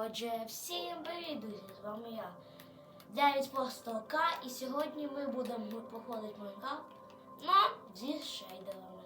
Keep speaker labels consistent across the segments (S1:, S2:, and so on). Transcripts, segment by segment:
S1: Отже, всім привіт, друзі! З вами я, Девід просто К, і сьогодні ми будемо проходити Майнкрафт, ну, зі шейдерами.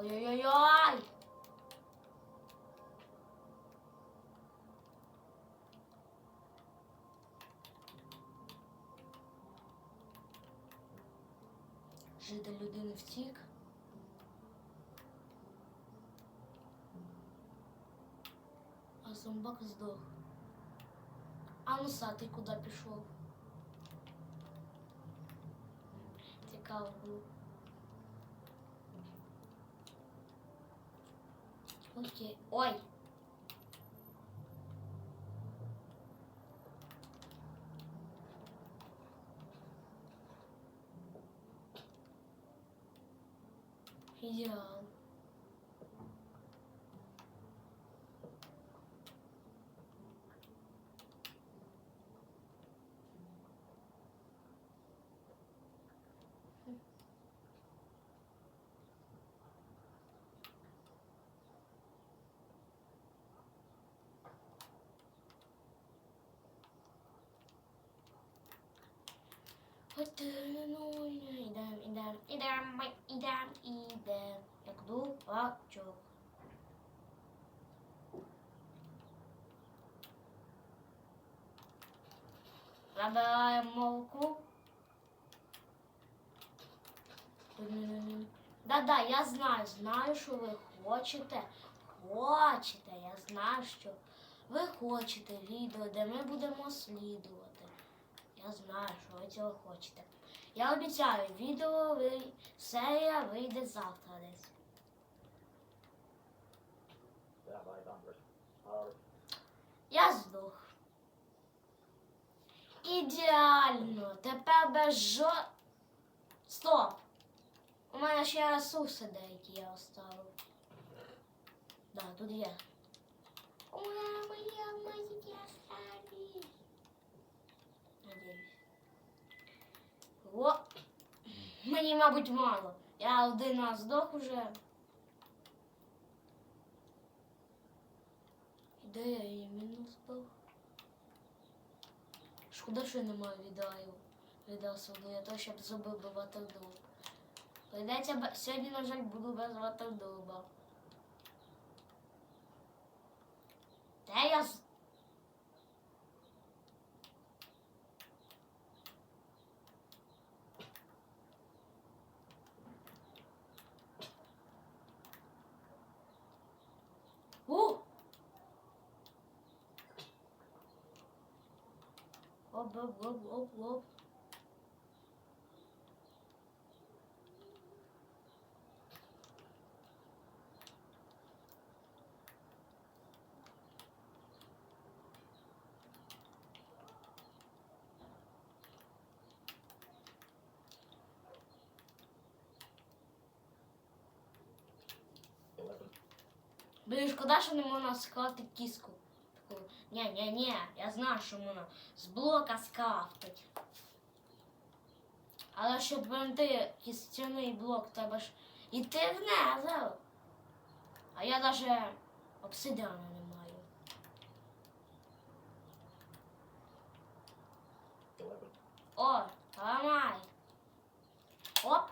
S1: Ой-ой-ой-ой! Житель людини втік. А зомбак здох. А носатий куди пішов? Цікаво було. 喂，你好。Ну, ідем, ідем, ідем, ми ідем, ідем, як дурачок. Забираємо молоко. Да-да, я знаю, знаю, що ви хочете. Хочете, я знаю, що ви хочете відео, де ми будемо слідувати. Я знаю, що ви цього хочете. Я обіцяю, відео ви... серія вийде завтра десь. Я здох. Ідеально. Тепер без жо. Стоп! У мене ще ресурси деякі я оставив. Да, тут є. Ура, моя моя старі. О! Мені, мабуть, мало. Я один раз здох уже. Де я іменно здох? Шкода, що я не маю відео. Відео суду, я то щоб зробив би ватердуб. Прийдеться сьогодні, на жаль, буду без ватердуба. Де я з... У! Оп, оп, оп, оп, оп. Блін, шкода, що не можна склати кіску. Ні, я знаю, що можна з блока скрафтить. Але щоб знайти кістяний блок, треба ж іти в незер. А я навіть обсидіану не маю. О, ламай. Оп.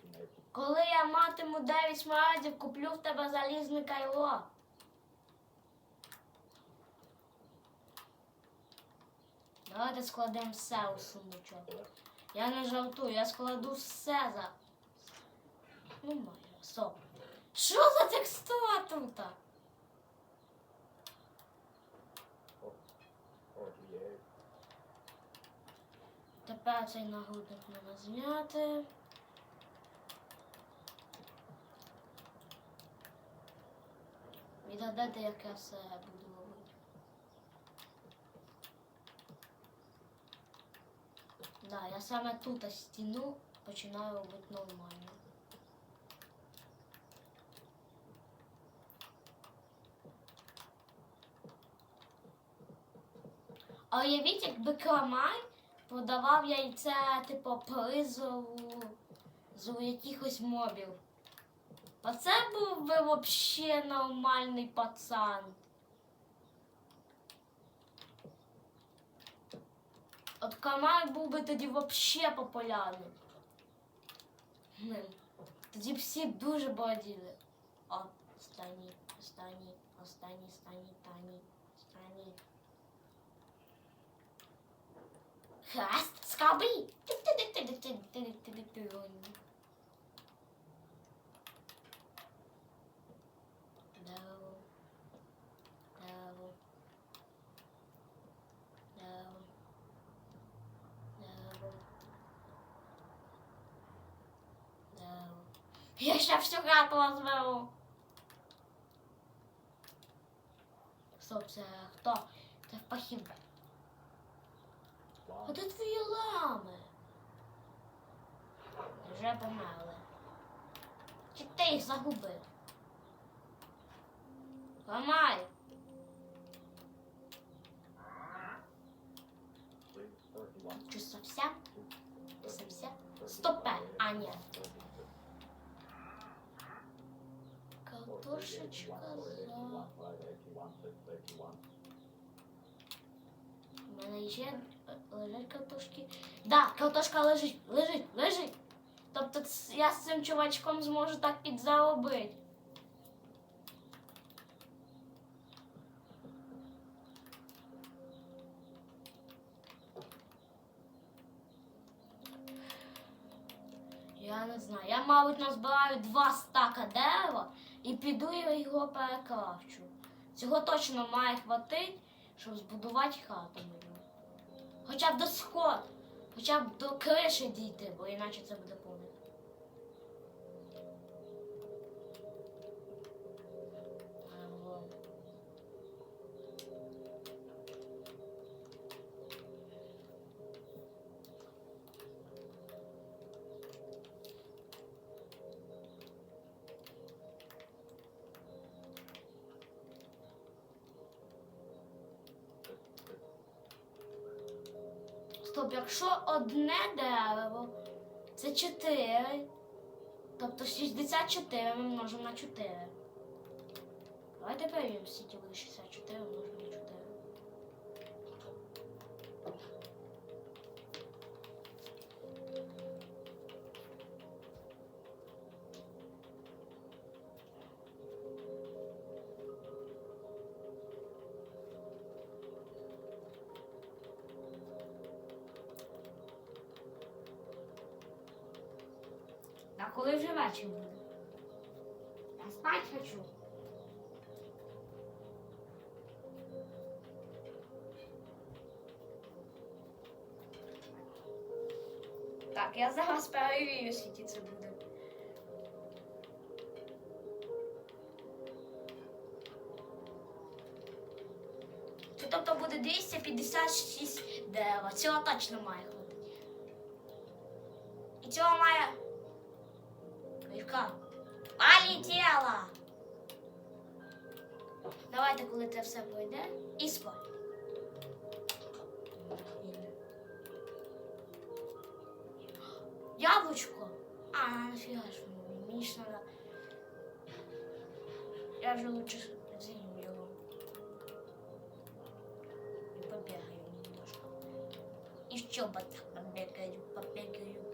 S2: Nine.
S1: Коли я матиму 9 смарагдів, куплю в тебе залізне кайло. Давайте складемо все у сундучок. Я не жартую, я складу все за. Ну майже, стоп. Що за текстура тут? Тепер цей нагрудник треба зняти. Відгадайте, як я все буду робити. Да, я саме тут стіну починаю робити нормально. А уявіть, якби Крамай продавав яйце, типу, призову з якихось мобів. Оце був би вообще нормальний пацан. От Камай був би тоді вообще популярним. Тоді б всі дуже боділи. О, останній, останній, останній, останній, останній, останній. Хаст, скаби! Дерево. Дерево. Дерево. Дерево. Дерево. Я ще всю хату розберу. Стоп, це хто? Це похід. А де твої лами? Вже померли. Чи ти їх загубив? Ламай! Чи совсем? Совсем? Стопе, а ні. Картошечка за... У мене ще лежать картошки. Да, картошка лежить, лежить, лежить. Тобто я з цим чувачком зможу так підзаробити. Я не знаю. Я, мабуть, назбираю два стака дерева і піду я його перекравчу. Цього точно має хватить, щоб збудувати хату мою. Хоча б до сход, хоча б до криші дійти, бо іначе це буде повне. Одне дерево це 4, тобто 64 ми множимо на 4. Давайте перевіримо, скільки буде 64 множимо на 4. Хочу. Так, я зараз перевірю, скільки це буде. Це тобто буде 256 дерева. Цього точно має хватить. І цього має Вілька. Полетіла! Давайте, коли це все пройде, і спать. Яблучко. А, нафіга ж воно, мені ж надо. Я же лучше з'їм його. І побігаю немножко. І що так побігаю, побігаю, побігаю,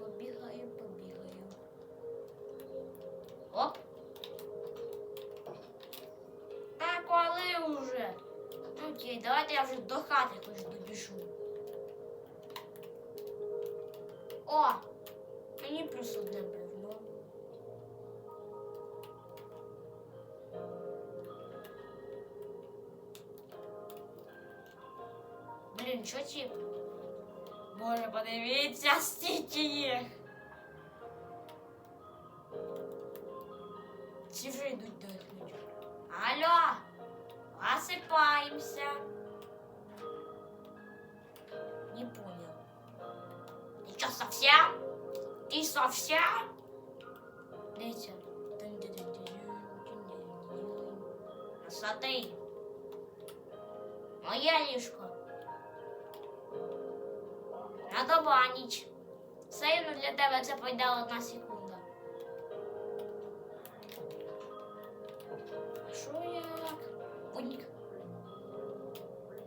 S1: давайте я вже до хати хоч добіжу. О! Мені плюс одне бревно. Блін, що ці Боже, подивіться, стільки їх. Ці вже йдуть дихнуть. Алло, просыпаемся. Не понял. Ты что, совсем? Ты совсем? Дивіться. Красоти. Моє ліжко. На добраніч. Все рівно для тебе це пройде одна секунда. Що як? Унік.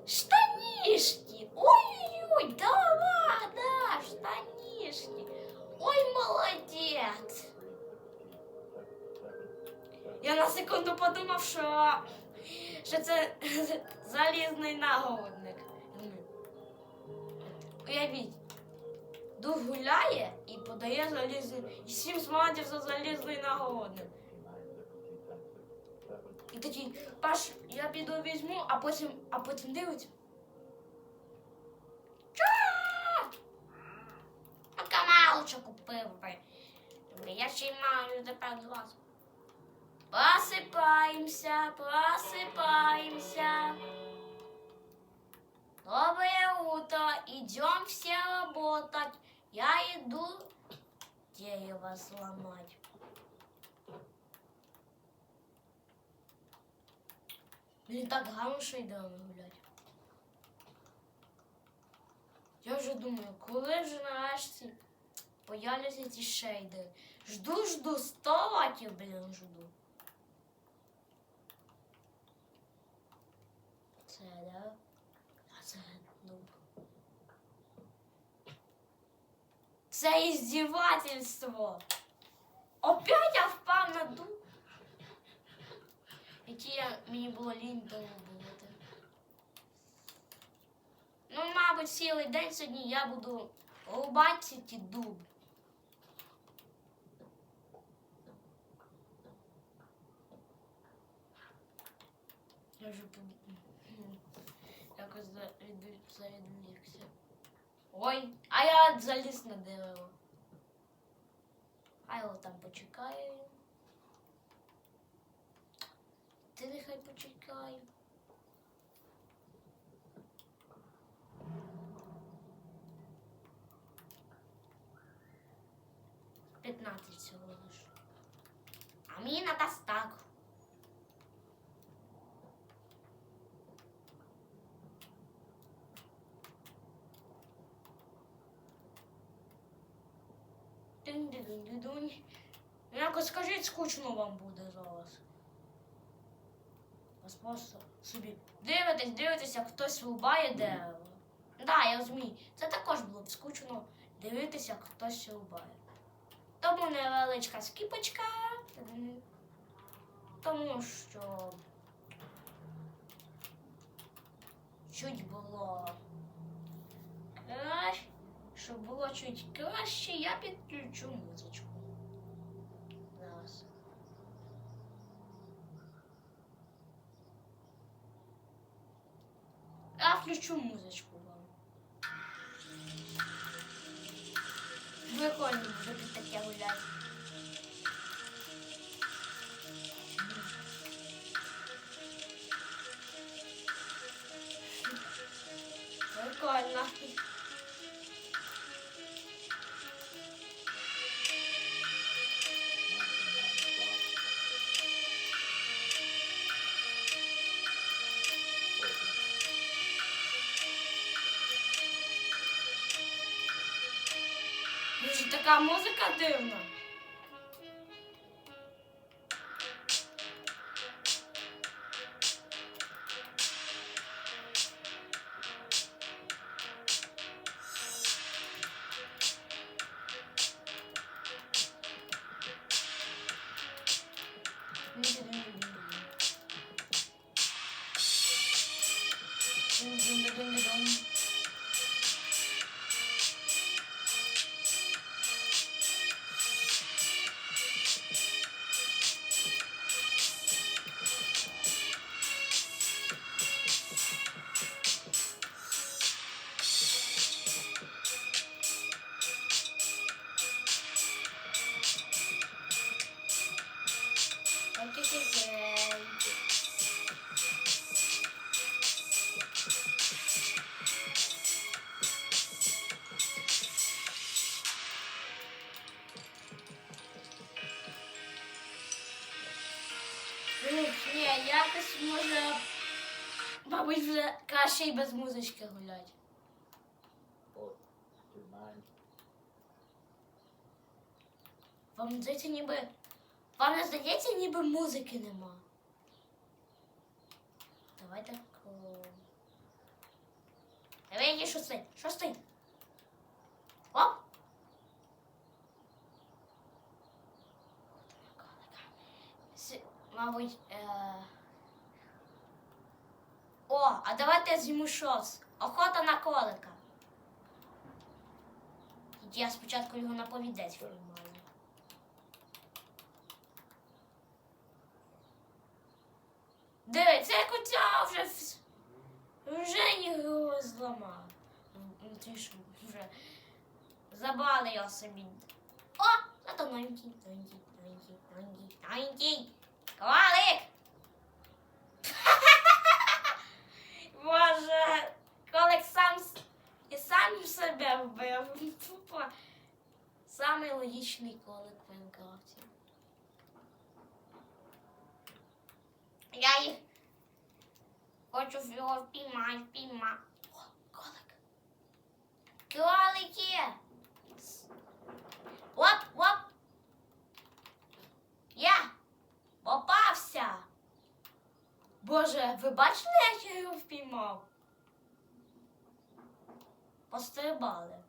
S1: Штанишки! Ой-ой-ой, да, да, штанишки. Ой, молодець. Я на секунду подумав, що, що це залізний нагодник. Уявіть, дух гуляє і подає залізний. І сім смадів за залізний нагодник. І такий, Паш, я піду візьму, а потім, а потім дивиться. Камалчо купив би. Я ще й маю тепер з вас. Просыпаемся, просыпаемся. Доброе утро, идем все работать. Я иду дерево сломать. Блін, так гарно шейдерами гулять. Я вже думаю, коли вже нарешті появляться ці шейдери. Жду, жду, 100 років, блін, жду. Це, да? А це ну. Це іздівательство. Опять я впав на дуб. Які я, мені було лінь довбувати. Ну, мабуть, цілий день сьогодні я буду рубати ті дуб. Я вже по- якось заряду- Ой, а я заліз на дерево. А його там почекаю. Ти нехай почекай. П'ятнадцять всього лиш. А мені. Ну, Якось скажіть, скучно вам буде зараз. Вас просто собі дивитесь, дивитесь, як хтось рубає дерево. Да, я розумію. Це також було б скучно дивитися, як хтось рубає. Тому невеличка скіпочка. Тому що чуть було краще. Щоб було чуть краще, я підключу музичку. Зараз. Я включу музичку вам. Прикольно під таке гуляти. Дуже така музика дивна. ще й без музички гулять. Вам здається ніби... Вам не здається, ніби музики нема. Давай так. Давай є що стоїть. Що стоїть? Оп! Мабуть, е... О, а давайте я зніму шос. Охота на колика. Я спочатку його на повідець приймаю. Диви, це котя вже вже його зламав. Ну, ти що, вже забрали його собі. О, зато новенький, новенький, новенький, новенький, новенький. Ковалик! Боже, колик сам і сам себе вбив. Тупо. Самий логічний колик в Майнкрафті. Я їх хочу його впіймати, впіймати. О, колик. Кролики! Оп, оп! Я попався! Боже, ви бачили, як я його впіймав? Пострибали.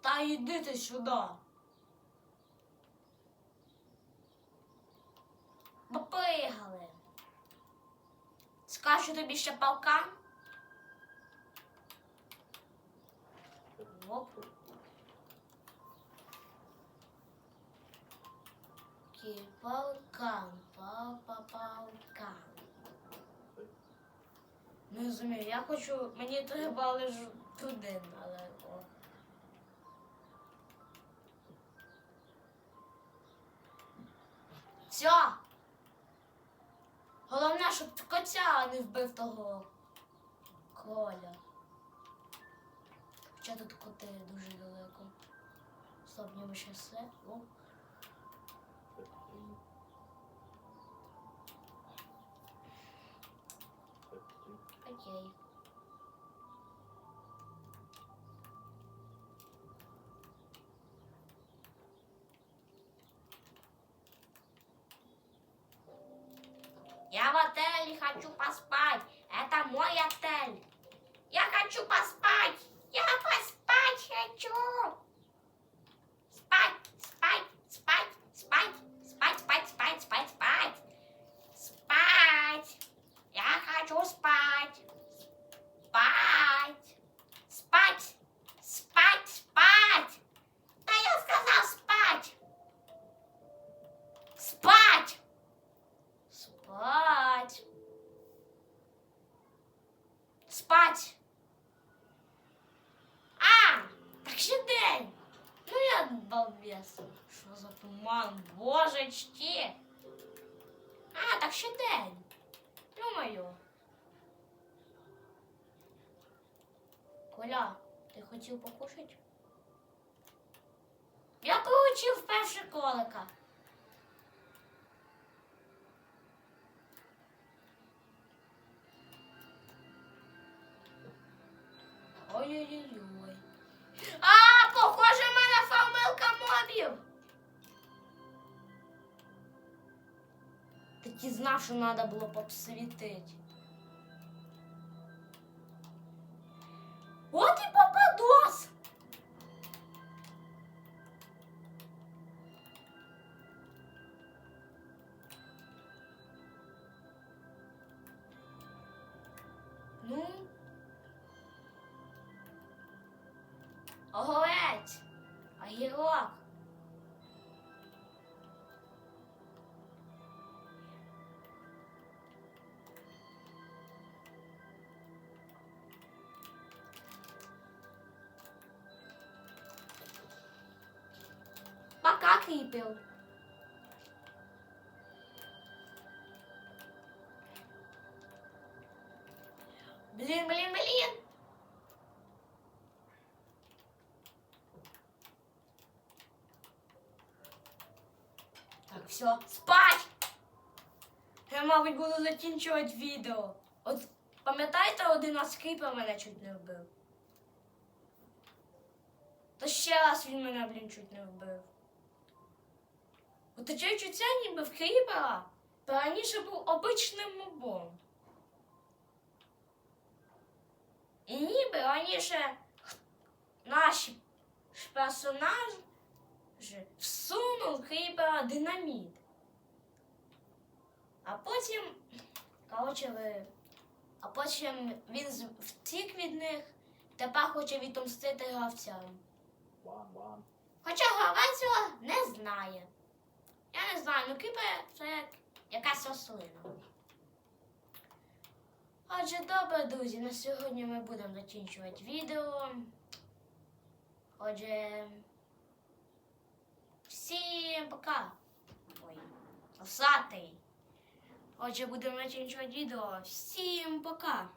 S1: Та йди ти сюди. Попригали. Скажу тобі ще палкан. Оп. Палкан, палкан. Не розумію, я хочу, мені треба лише один, але о. Все. Головне, щоб котя не вбив того кроля. Хоча тут коти дуже далеко. Стопнімо ще все. О. Окей. Я в отеле хочу поспать. Это мой отель. Я хочу поспать. Я поспать хочу. Ну я балбес. Що за туман? Божечки. А, так ще день. Ё-моё. Коля, ти хотів покушати? Я получив перше колика. Ой-ой-ой. А, похоже, в фармилка мобів. Так і знав, що треба було посвітити. Огірок. Пока, Кріпів. Блін, блін, блін. Все, спать! Я, мабуть, буду закінчувати відео. От пам'ятаєте, один раз кріпер мене чуть не вбив? То ще раз він мене, блін, чуть не вбив. От таке чуття ніби в кріпера раніше був обичним мобом. І ніби раніше наші ж персонажі всунув кріпера динаміт. А потім, коротше, ви, а потім він втік від них, тепер хоче відомстити гравцям. Хоча гравець цього не знає. Я не знаю, ну кріпер це як якась рослина. Отже, добре, друзі, на сьогодні ми будемо закінчувати відео. Отже, всім пока. Ой, осатий. Отже, будемо закінчувати відео. Всім пока.